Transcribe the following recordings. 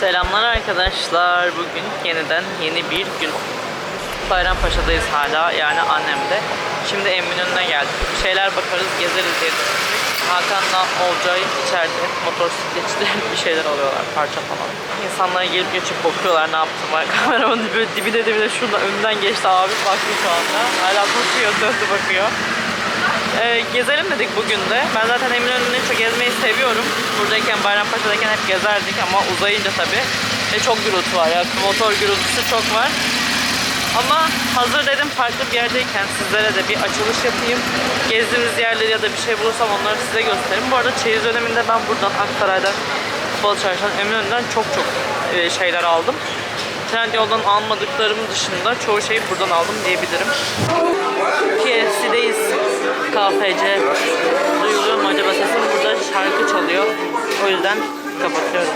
Selamlar arkadaşlar. Bugün yeniden yeni bir gün. Bayrampaşa'dayız hala yani annemde. Şimdi Eminönü'ne geldik. Bir şeyler bakarız, gezeriz diye düşündük. Hakan'la Olcay içeride motosikletçiler bir şeyler alıyorlar, parça falan. İnsanlar gelip geçip bakıyorlar ne yaptım var. Kameramanın böyle dibine dibine şuradan önünden geçti abi baktı şu anda. Hala bakıyor, döndü bakıyor. Ee, gezelim dedik bugün de. Ben zaten Eminönü'nü çok gezmeyi seviyorum. Buradayken Bayrampaşa'dayken hep gezerdik ama uzayınca tabii. Ve çok gürültü var ya. Motor gürültüsü çok var. Ama hazır dedim farklı bir yerdeyken sizlere de bir açılış yapayım. Gezdiğimiz yerleri ya da bir şey bulursam onları size göstereyim. Bu arada çeyiz döneminde ben buradan Aksaray'dan, Kapalı Çarşı'dan, Eminönü'nden çok çok e, şeyler aldım. Trendyol'dan almadıklarım dışında çoğu şeyi buradan aldım diyebilirim. KFC'deyiz. KFC. Duyuluyor mu acaba sesim? Burada şarkı çalıyor. O yüzden kapatıyorum.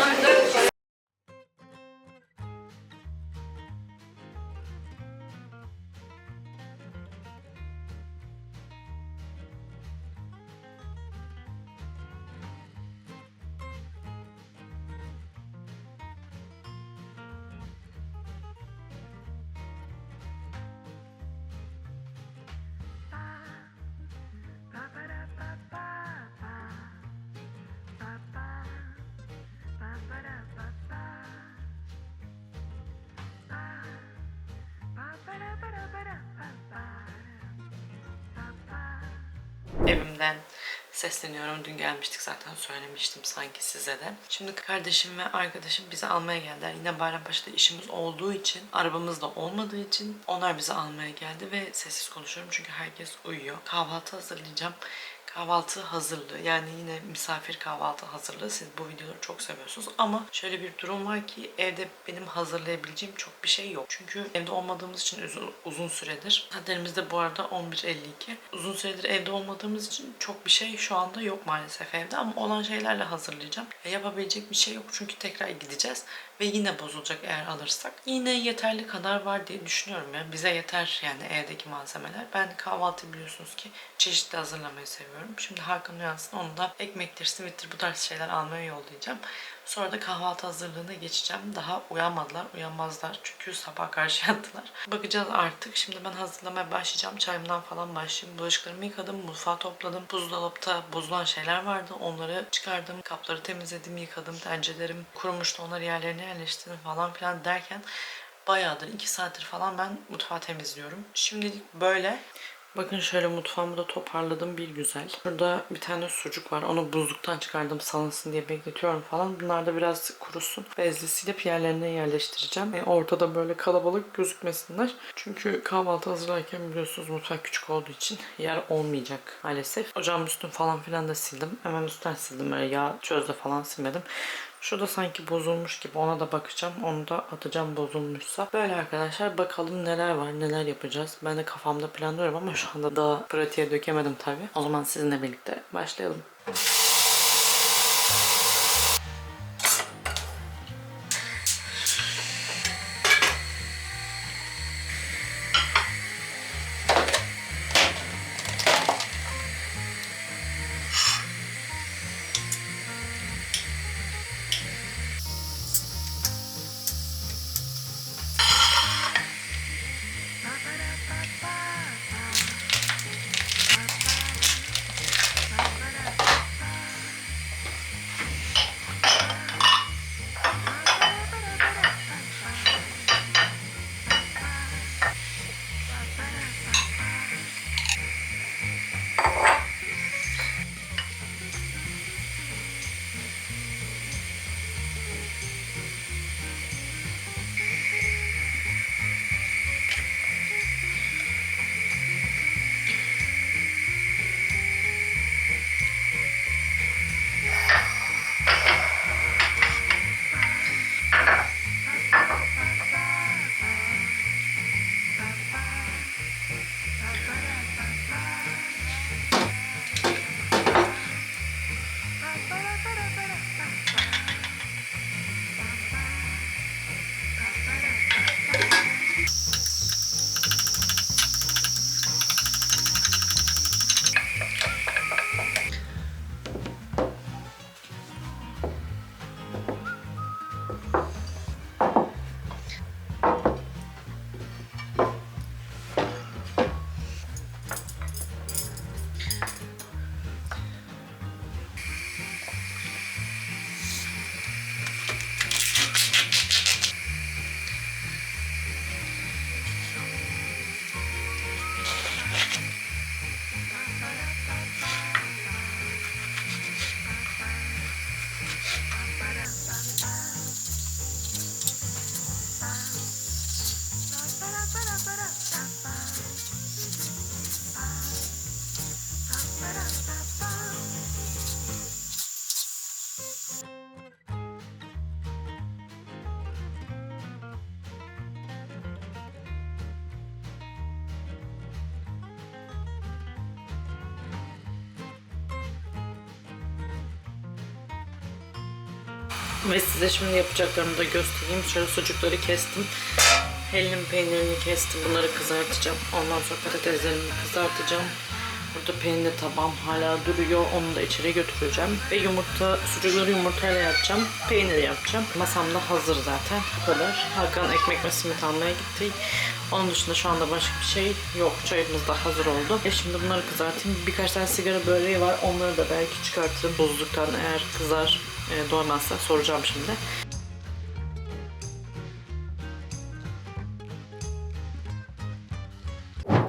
Evimden sesleniyorum. Dün gelmiştik zaten söylemiştim sanki size de. Şimdi kardeşim ve arkadaşım bizi almaya geldiler. Yine Bayrampaşa'da işimiz olduğu için, arabamız da olmadığı için onlar bizi almaya geldi ve sessiz konuşuyorum çünkü herkes uyuyor. Kahvaltı hazırlayacağım. Kahvaltı hazırlığı yani yine misafir kahvaltı hazırlığı siz bu videoları çok seviyorsunuz ama şöyle bir durum var ki evde benim hazırlayabileceğim çok bir şey yok. Çünkü evde olmadığımız için uzun, uzun süredir saatlerimiz de bu arada 11.52 uzun süredir evde olmadığımız için çok bir şey şu anda yok maalesef evde ama olan şeylerle hazırlayacağım. E, yapabilecek bir şey yok çünkü tekrar gideceğiz ve yine bozulacak eğer alırsak. Yine yeterli kadar var diye düşünüyorum ya. Bize yeter yani evdeki malzemeler. Ben kahvaltı biliyorsunuz ki çeşitli hazırlamayı seviyorum. Şimdi Hakan uyansın onu da ekmektir, simittir bu tarz şeyler almaya yollayacağım. Sonra da kahvaltı hazırlığına geçeceğim. Daha uyanmadılar, uyanmazlar çünkü sabah karşı yattılar. Bakacağız artık. Şimdi ben hazırlamaya başlayacağım. Çayımdan falan başlayayım. Bulaşıklarımı yıkadım, mutfağı topladım. Buzdolapta bozulan şeyler vardı. Onları çıkardım. Kapları temizledim, yıkadım. Tencerelerim kurumuştu. Onları yerlerine yerleştirdim falan filan derken bayağıdır, iki saattir falan ben mutfağı temizliyorum. Şimdilik böyle. Bakın şöyle mutfağımı da toparladım bir güzel. Burada bir tane sucuk var. Onu buzluktan çıkardım salınsın diye bekletiyorum falan. Bunlar da biraz kurusun. Bezle silip yerlerine yerleştireceğim. E, ortada böyle kalabalık gözükmesinler. Çünkü kahvaltı hazırlarken biliyorsunuz mutfak küçük olduğu için yer olmayacak maalesef. Ocağın üstünü falan filan da sildim. Hemen üstten sildim. Böyle yağ çözde falan silmedim. Şurada sanki bozulmuş gibi ona da bakacağım. Onu da atacağım bozulmuşsa. Böyle arkadaşlar bakalım neler var neler yapacağız. Ben de kafamda planlıyorum ama şu anda daha pratiğe dökemedim tabii. O zaman sizinle birlikte başlayalım. Ve size şimdi yapacaklarımı da göstereyim. Şöyle sucukları kestim. Hellim peynirini kestim. Bunları kızartacağım. Ondan sonra patateslerimi kızartacağım. Burada peynir tabağım hala duruyor. Onu da içeri götüreceğim. Ve yumurta, sucukları yumurtayla yapacağım. Peynir yapacağım. Masam da hazır zaten. Bu kadar. Hakan ekmek ve simit almaya gitti. Onun dışında şu anda başka bir şey yok. Çayımız da hazır oldu. E şimdi bunları kızartayım. Birkaç tane sigara böreği var. Onları da belki çıkartırım. Buzluktan eğer kızar e, doymazsa soracağım şimdi.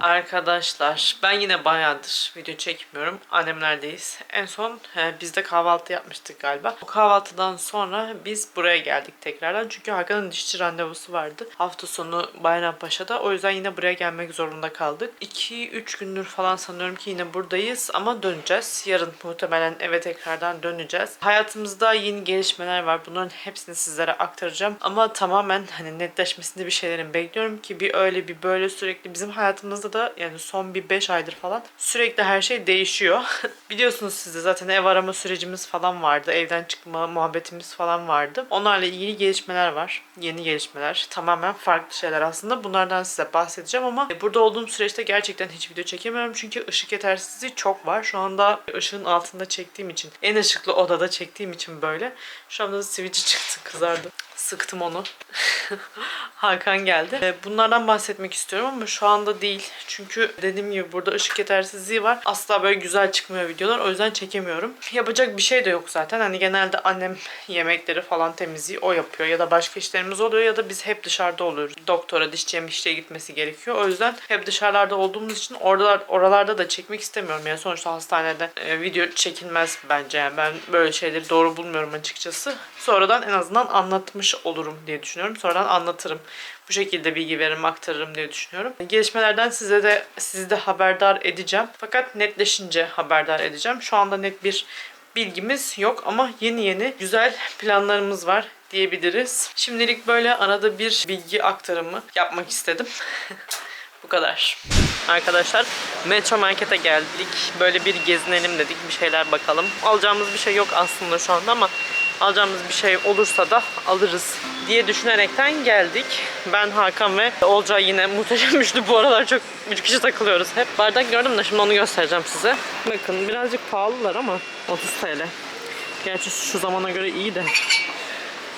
Arkadaşlar ben yine bayağıdır video çekmiyorum. Annemlerdeyiz. En son e, biz kahvaltı yapmıştık galiba. O kahvaltıdan sonra biz buraya geldik tekrardan. Çünkü Hakan'ın dişçi randevusu vardı. Hafta sonu Bayrampaşa'da. O yüzden yine buraya gelmek zorunda kaldık. 2-3 gündür falan sanıyorum ki yine buradayız ama döneceğiz. Yarın muhtemelen eve tekrardan döneceğiz. Hayatımızda yeni gelişmeler var. Bunların hepsini sizlere aktaracağım. Ama tamamen hani netleşmesinde bir şeylerin bekliyorum ki bir öyle bir böyle sürekli bizim hayatımızda da yani son bir 5 aydır falan sürekli her şey değişiyor. Biliyorsunuz siz de zaten ev arama sürecimiz falan vardı. Evden çıkma muhabbetimiz falan vardı. Onlarla ilgili gelişmeler var. Yeni gelişmeler. Tamamen farklı şeyler aslında. Bunlardan size bahsedeceğim ama burada olduğum süreçte gerçekten hiç video çekemiyorum. Çünkü ışık yetersizliği çok var. Şu anda ışığın altında çektiğim için, en ışıklı odada çektiğim için böyle. Şu anda sivilce çıktı, kızardı. Sıktım onu. Hakan geldi. Ee, Bunlardan bahsetmek istiyorum ama şu anda değil. Çünkü dediğim gibi burada ışık yetersizliği var. Asla böyle güzel çıkmıyor videolar. O yüzden çekemiyorum. Yapacak bir şey de yok zaten. Hani genelde annem yemekleri falan temizliği o yapıyor. Ya da başka işlerimiz oluyor ya da biz hep dışarıda oluyoruz. Doktora, dişçiye, mişçiye gitmesi gerekiyor. O yüzden hep dışarılarda olduğumuz için oralar, oralarda da çekmek istemiyorum. Yani sonuçta hastanede e, video çekilmez bence. Yani ben böyle şeyleri doğru bulmuyorum açıkçası. Sonradan en azından anlatmış olurum diye düşünüyorum. Sonradan anlatırım. Bu şekilde bilgi veririm, aktarırım diye düşünüyorum. Gelişmelerden size de sizi de haberdar edeceğim. Fakat netleşince haberdar edeceğim. Şu anda net bir bilgimiz yok ama yeni yeni güzel planlarımız var diyebiliriz. Şimdilik böyle arada bir bilgi aktarımı yapmak istedim. Bu kadar. Arkadaşlar Metro Market'e geldik. Böyle bir gezinelim dedik. Bir şeyler bakalım. Alacağımız bir şey yok aslında şu anda ama alacağımız bir şey olursa da alırız diye düşünerekten geldik. Ben Hakan ve Olcay yine muhteşem üçlü bu aralar çok üç kişi takılıyoruz hep. Bardak gördüm de şimdi onu göstereceğim size. Bakın birazcık pahalılar ama 30 TL. Gerçi şu zamana göre iyi de.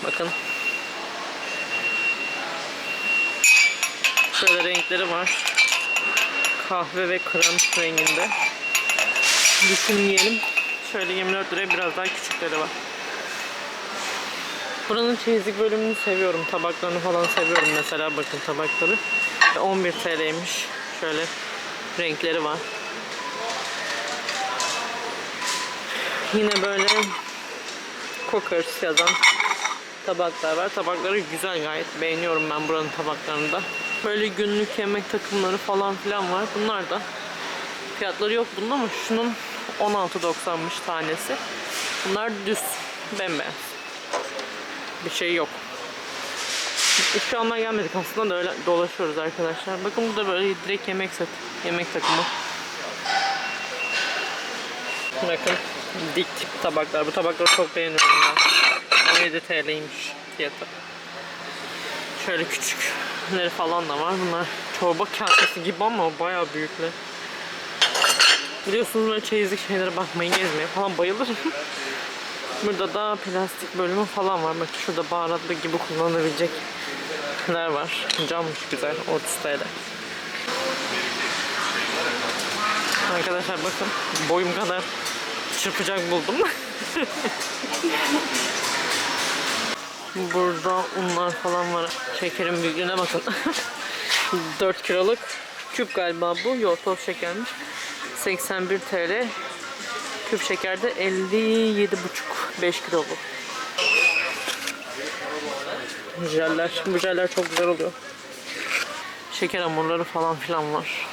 Bakın. Şöyle renkleri var. Kahve ve krem renginde. Düşünmeyelim. Şöyle 24 liraya biraz daha küçükleri var. Buranın çeyizlik bölümünü seviyorum. Tabaklarını falan seviyorum mesela. Bakın tabakları. 11 TL'ymiş. Şöyle renkleri var. Yine böyle Cookers yazan tabaklar var. Tabakları güzel gayet. Beğeniyorum ben buranın tabaklarını da. Böyle günlük yemek takımları falan filan var. Bunlar da fiyatları yok bunun ama şunun 16.90'mış tanesi. Bunlar düz bembeyaz. Bir şey yok. Hiç şey almaya gelmedik aslında da öyle dolaşıyoruz arkadaşlar. Bakın burada böyle direkt yemek set, yemek takımı. Bakın dik tip tabaklar. Bu tabakları çok beğeniyorum ben. 17 TL'ymiş fiyatı. Şöyle küçükleri falan da var. Bunlar çorba kasesi gibi ama bayağı büyükler. Biliyorsunuz böyle çeyizlik şeylere bakmayı gezmeye falan bayılırım. Burada da plastik bölümü falan var. Bak şurada baharatlı gibi kullanabilecekler var. Cammış güzel. 30 TL. Arkadaşlar bakın boyum kadar çırpacak buldum. Burada unlar falan var. Şekerin büyüklüğüne bakın. 4 kiloluk küp galiba bu. Yok toz şekermiş. 81 TL. Küp şekerde 57,5 5 kiloluk. Jeller. Bu jeller çok güzel oluyor. Şeker hamurları falan filan var.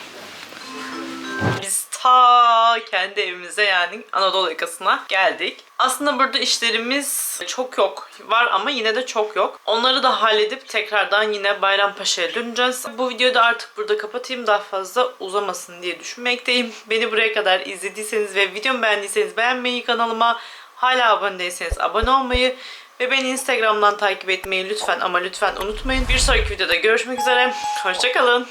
Biz ta kendi evimize yani Anadolu yakasına geldik. Aslında burada işlerimiz çok yok. Var ama yine de çok yok. Onları da halledip tekrardan yine Bayrampaşa'ya döneceğiz. Bu videoyu da artık burada kapatayım. Daha fazla uzamasın diye düşünmekteyim. Beni buraya kadar izlediyseniz ve videomu beğendiyseniz beğenmeyi, kanalıma hala abone değilseniz abone olmayı Ve beni Instagram'dan takip etmeyi lütfen ama lütfen unutmayın. Bir sonraki videoda görüşmek üzere. Hoşçakalın.